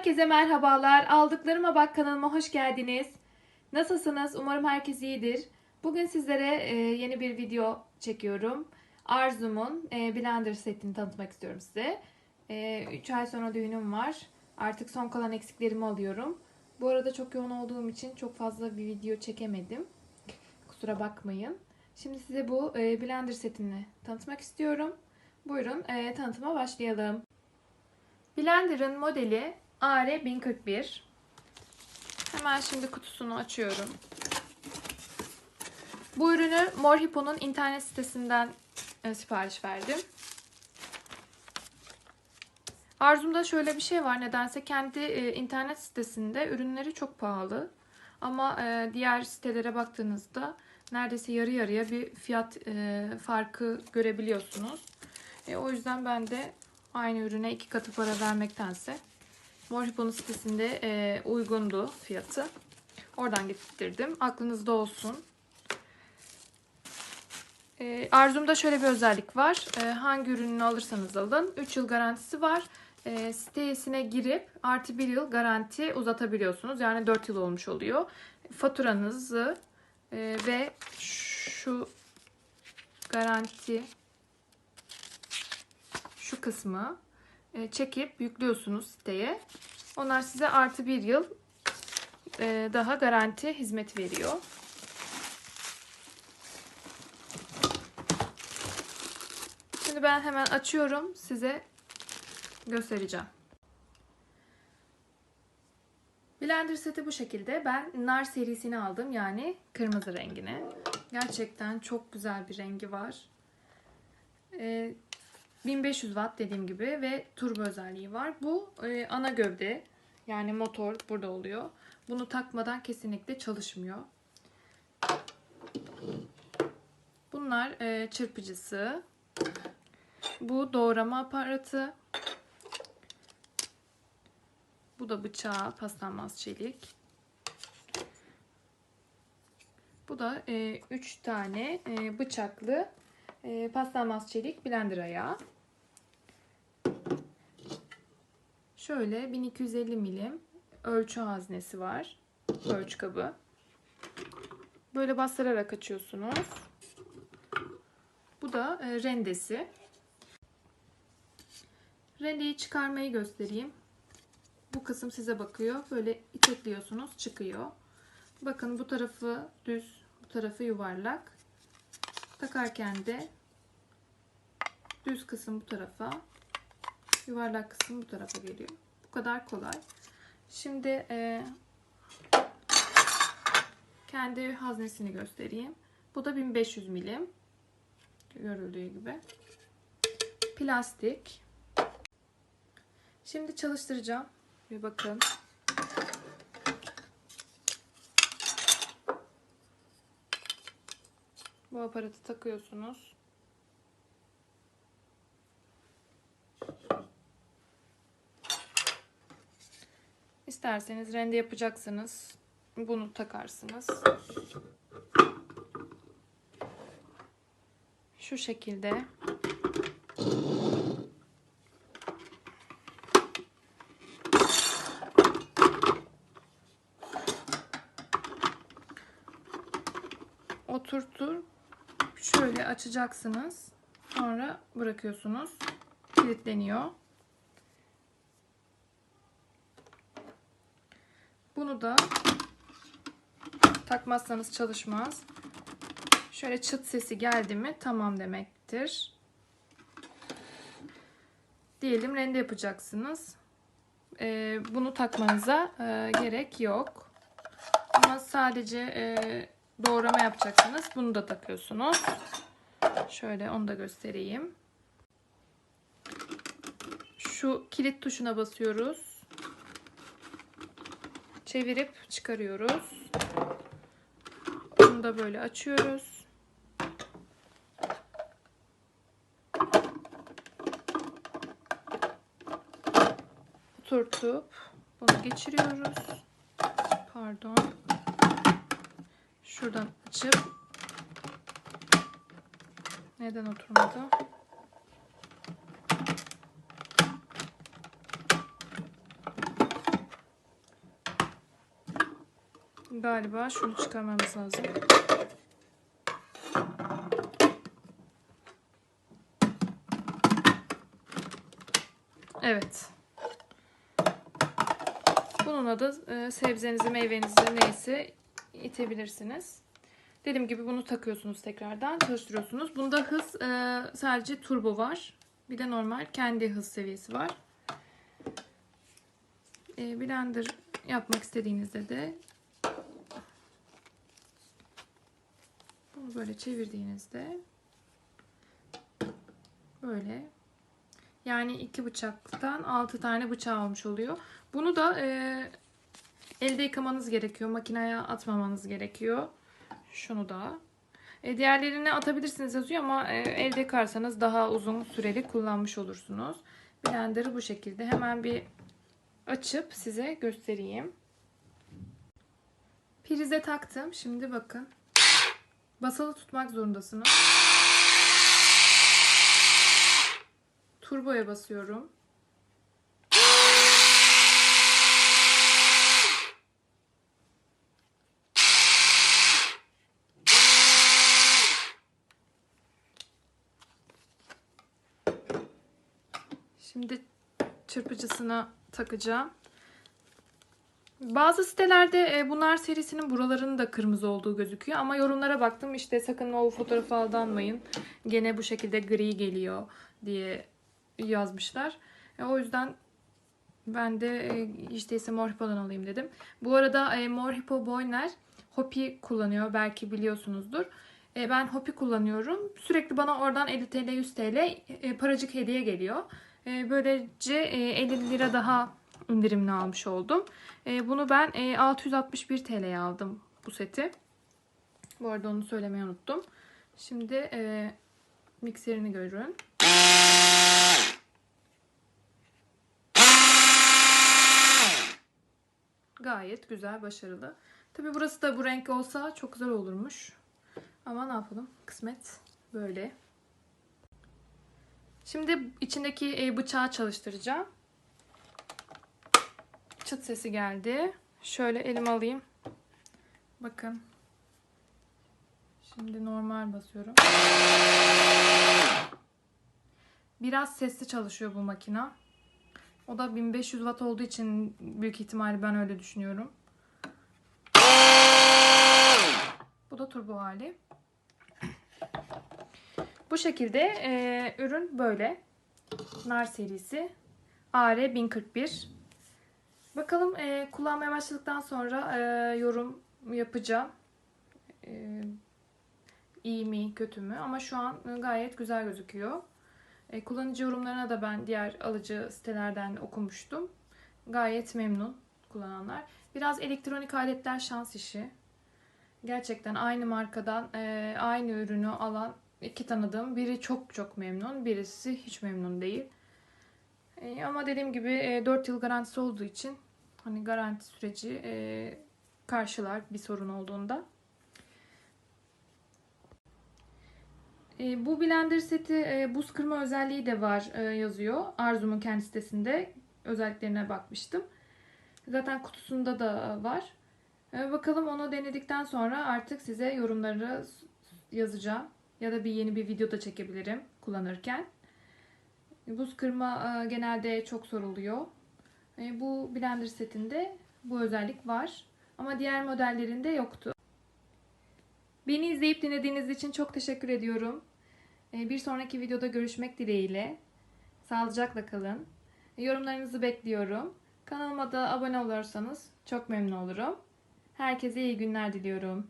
Herkese merhabalar. Aldıklarıma bak kanalıma hoş geldiniz. Nasılsınız? Umarım herkes iyidir. Bugün sizlere e, yeni bir video çekiyorum. Arzum'un e, blender setini tanıtmak istiyorum size. 3 ay sonra düğünüm var. Artık son kalan eksiklerimi alıyorum. Bu arada çok yoğun olduğum için çok fazla bir video çekemedim. Kusura bakmayın. Şimdi size bu e, blender setini tanıtmak istiyorum. Buyurun e, tanıtıma başlayalım. Blender'ın modeli AR1041. Hemen şimdi kutusunu açıyorum. Bu ürünü Morhipo'nun internet sitesinden e, sipariş verdim. Arzumda şöyle bir şey var. Nedense kendi e, internet sitesinde ürünleri çok pahalı. Ama e, diğer sitelere baktığınızda neredeyse yarı yarıya bir fiyat farkı görebiliyorsunuz. O yüzden ben de aynı ürüne iki katı para vermektense Morhipo'nun sitesinde e, uygundu fiyatı. Oradan getirdim. Aklınızda olsun. E, Arzum'da şöyle bir özellik var. E, hangi ürününü alırsanız alın. 3 yıl garantisi var. E, sitesine girip artı 1 yıl garanti uzatabiliyorsunuz. Yani 4 yıl olmuş oluyor. Faturanızı e, ve şu garanti şu kısmı çekip yüklüyorsunuz siteye. Onlar size artı bir yıl e, daha garanti hizmet veriyor. Şimdi ben hemen açıyorum. Size göstereceğim. Blender seti bu şekilde. Ben nar serisini aldım. Yani kırmızı rengini. Gerçekten çok güzel bir rengi var. Ee, 1500 watt dediğim gibi ve turbo özelliği var. Bu e, ana gövde yani motor burada oluyor. Bunu takmadan kesinlikle çalışmıyor. Bunlar e, çırpıcısı. Bu doğrama aparatı. Bu da bıçağı paslanmaz çelik. Bu da 3 e, tane e, bıçaklı e, paslanmaz çelik blender ayağı. Şöyle 1250 milim ölçü haznesi var. Ölçü kabı. Böyle bastırarak açıyorsunuz. Bu da e, rendesi. Rendeyi çıkarmayı göstereyim. Bu kısım size bakıyor. Böyle itekliyorsunuz çıkıyor. Bakın bu tarafı düz, bu tarafı yuvarlak. Takarken de düz kısım bu tarafa, yuvarlak kısım bu tarafa geliyor. Bu kadar kolay. Şimdi e, kendi haznesini göstereyim. Bu da 1500 milim. Görüldüğü gibi. Plastik. Şimdi çalıştıracağım. Bir bakın. Bu aparatı takıyorsunuz. İsterseniz rende yapacaksınız. Bunu takarsınız. Şu şekilde. Oturtur. Şöyle açacaksınız. Sonra bırakıyorsunuz. Kilitleniyor. Bunu da takmazsanız çalışmaz. Şöyle çıt sesi geldi mi tamam demektir. Diyelim rende yapacaksınız. Ee, bunu takmanıza e, gerek yok. Ama sadece e, doğrama yapacaksınız. Bunu da takıyorsunuz. Şöyle onu da göstereyim. Şu kilit tuşuna basıyoruz. Çevirip çıkarıyoruz. Bunu da böyle açıyoruz. Oturtup bunu geçiriyoruz. Pardon. Şuradan açıp neden oturmadı? Galiba şunu çıkarmamız lazım. Evet. Bununla da e, sebzenizi, meyvenizi neyse itebilirsiniz. Dediğim gibi bunu takıyorsunuz tekrardan, çalıştırıyorsunuz. Bunda hız e, sadece turbo var. Bir de normal kendi hız seviyesi var. E, blender yapmak istediğinizde de bunu böyle çevirdiğinizde böyle yani iki bıçaktan altı tane bıçağı olmuş oluyor. Bunu da e, elde yıkamanız gerekiyor. Makineye atmamanız gerekiyor. Şunu da. E, diğerlerini atabilirsiniz yazıyor ama e, elde yıkarsanız daha uzun süreli kullanmış olursunuz. Blender'ı bu şekilde hemen bir açıp size göstereyim. Prize taktım. Şimdi bakın. Basılı tutmak zorundasınız. Turboya basıyorum. Şimdi çırpıcısına takacağım. Bazı sitelerde e, bunlar serisinin buralarının da kırmızı olduğu gözüküyor. Ama yorumlara baktım işte sakın o fotoğrafı aldanmayın. Gene bu şekilde gri geliyor diye yazmışlar. E, o yüzden ben de e, hiç değilse Mor Hippo'dan alayım dedim. Bu arada e, Mor Hippo Boyner Hopi kullanıyor. Belki biliyorsunuzdur. E, ben Hopi kullanıyorum. Sürekli bana oradan 50 TL 100 TL paracık hediye geliyor. E, böylece e, 50 lira daha indirimli almış oldum. E, bunu ben e, 661 TL'ye aldım bu seti. Bu arada onu söylemeyi unuttum. Şimdi e, mikserini görün. Gayet güzel, başarılı. Tabi burası da bu renk olsa çok güzel olurmuş. Ama ne yapalım? Kısmet böyle. Şimdi içindeki e, bıçağı çalıştıracağım. Çıt sesi geldi. Şöyle elim alayım. Bakın. Şimdi normal basıyorum. Biraz sesli çalışıyor bu makina. O da 1500 watt olduğu için büyük ihtimalle ben öyle düşünüyorum. Bu da turbo hali. Bu şekilde e, ürün böyle. Nar serisi. AR1041. Bakalım e, kullanmaya başladıktan sonra e, yorum yapacağım. E, iyi mi kötü mü ama şu an gayet güzel gözüküyor. E, kullanıcı yorumlarına da ben diğer alıcı sitelerden okumuştum. Gayet memnun kullananlar. Biraz elektronik aletler şans işi. Gerçekten aynı markadan e, aynı ürünü alan iki tanıdığım biri çok çok memnun, birisi hiç memnun değil. E, ama dediğim gibi e, 4 yıl garantisi olduğu için hani garanti süreci e, karşılar bir sorun olduğunda. E, bu blender seti buz kırma özelliği de var yazıyor. Arzum'un kendi sitesinde özelliklerine bakmıştım. Zaten kutusunda da var. Bakalım onu denedikten sonra artık size yorumları yazacağım. Ya da bir yeni bir video da çekebilirim kullanırken. Buz kırma e, genelde çok soruluyor. E, bu blender setinde bu özellik var. Ama diğer modellerinde yoktu. Beni izleyip dinlediğiniz için çok teşekkür ediyorum. E, bir sonraki videoda görüşmek dileğiyle. Sağlıcakla kalın. E, yorumlarınızı bekliyorum. Kanalıma da abone olursanız çok memnun olurum. Herkese iyi günler diliyorum.